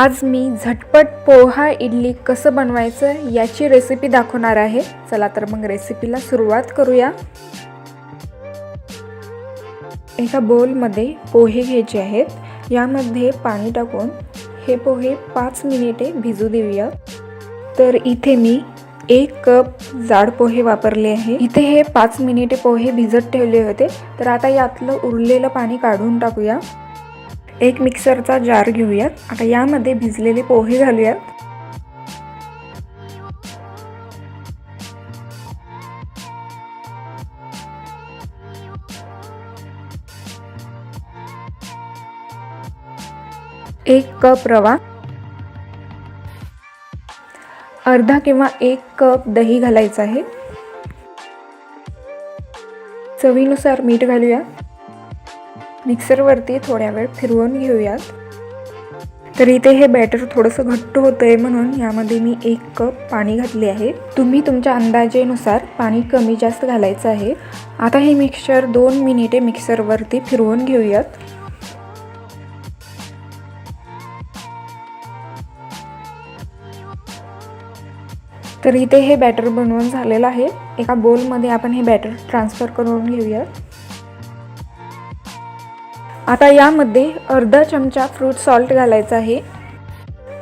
आज मी झटपट पोहा इडली कसं बनवायचं याची रेसिपी दाखवणार आहे. चला तर मग रेसिपीला सुरुवात करूया. एका बोलमध्ये पोहे घ्यायचे आहेत. यामध्ये पाणी टाकून हे पोहे पाच मिनिटे भिजू देऊया. तर इथे मी एक कप जाड पोहे वापरले आहे. इथे हे पाच मिनिटे पोहे भिजत ठेवले होते. तर आता यातलं उरलेलं पाणी काढून टाकूया. एक मिक्सरचा जार घेऊयात. आता यामध्ये भिजलेले पोहे घालूयात. एक कप रवा. अर्धा किंवा एक कप दही घालायचं आहे. चवीनुसार मीठ घालूया. मिक्सरवरती थोड्या वेळ फिरवून घेऊयात. तर इथे हे बॅटर थोडंसं घट्ट होतं आहे म्हणून यामध्ये मी एक कप पाणी घातले आहे. तुम्ही तुमच्या अंदाजेनुसार पाणी कमी जास्त घालायचं आहे. आता हे मिक्सर दोन मिनिटे मिक्सरवरती फिरवून घेऊयात. तर इथे हे बॅटर बनवून झालेलं आहे. एका बोलमध्ये आपण हे बॅटर ट्रान्सफर करून घेऊयात. आता यामध्ये अर्धा चमचा फ्रूट सॉल्ट घालायचा आहे.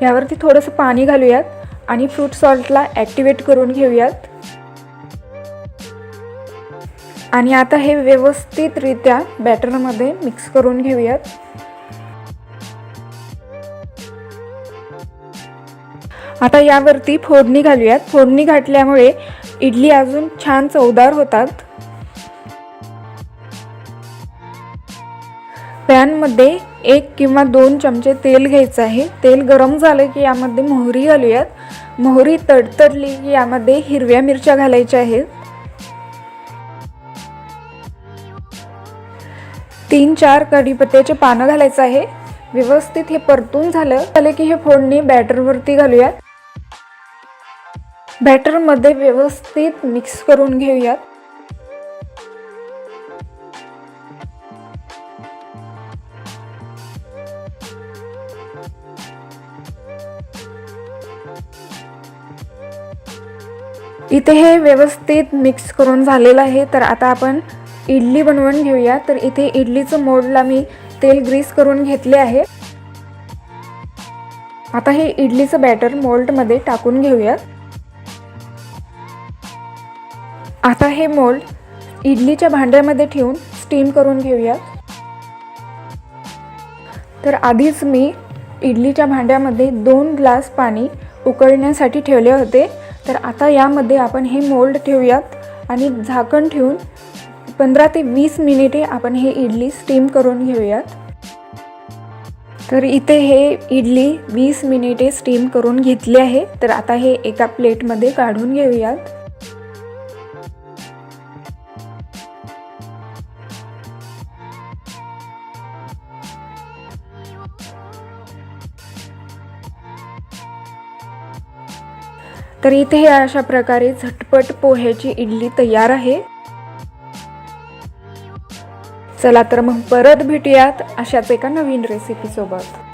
यावरती थोडंसं पाणी घालूयात आणि फ्रूट सॉल्टला ॲक्टिवेट करून घेऊयात. आणि आता हे व्यवस्थितरित्या बॅटरमध्ये मिक्स करून घेऊयात. आता यावरती फोडणी घालूयात. फोडणी घातल्यामुळे इडली अजून छान चवदार होतात. पॅनमध्ये एक किंवा दोन चमचे तेल घ्यायचं आहे. तेल गरम झालं की यामध्ये मोहरी घालूयात मोहरी तडतडली की यामध्ये हिरव्या मिरच्या घालायच्या आहेत. तीन चार कढीपत्त्याचे पानं घालायचं आहे. व्यवस्थित हे परतून झालं झालं की हे फोडणी बॅटरवरती घालूयात. बॅटरमध्ये व्यवस्थित मिक्स करून घेऊयात. इथे हे व्यवस्थित मिक्स करून झालेलं आहे. तर आता आपण इडली बनवून घेऊया. तर इथे इडलीचं मोडला मी तेल ग्रीस करून घेतले आहे. आता हे इडलीचं बॅटर मोल्डमध्ये टाकून घेऊयात आता हे मोल्ड इडलीच्या भांड्यामध्ये ठेवून स्टीम करून घेऊयात तर आधीच मी इडलीच्या भांड्यामध्ये दोन ग्लास पाणी उकळण्यासाठी ठेवले होते. तर आता यामध्ये आपण हे मोल्ड ठेवूयात आणि झाकण ठेवून पंधरा ते वीस मिनिटे आपण हे इडली स्टीम करून घेऊयात. तर इथे हे इडली वीस मिनिटे स्टीम करून घेतली आहे. तर आता हे एका प्लेटमध्ये काढून घेऊयात. तर इथे अशा प्रकारे झटपट पोह्याची इडली तयार आहे. चला तर मग परत भेटूयात अशाच एका नवीन रेसिपीसोबत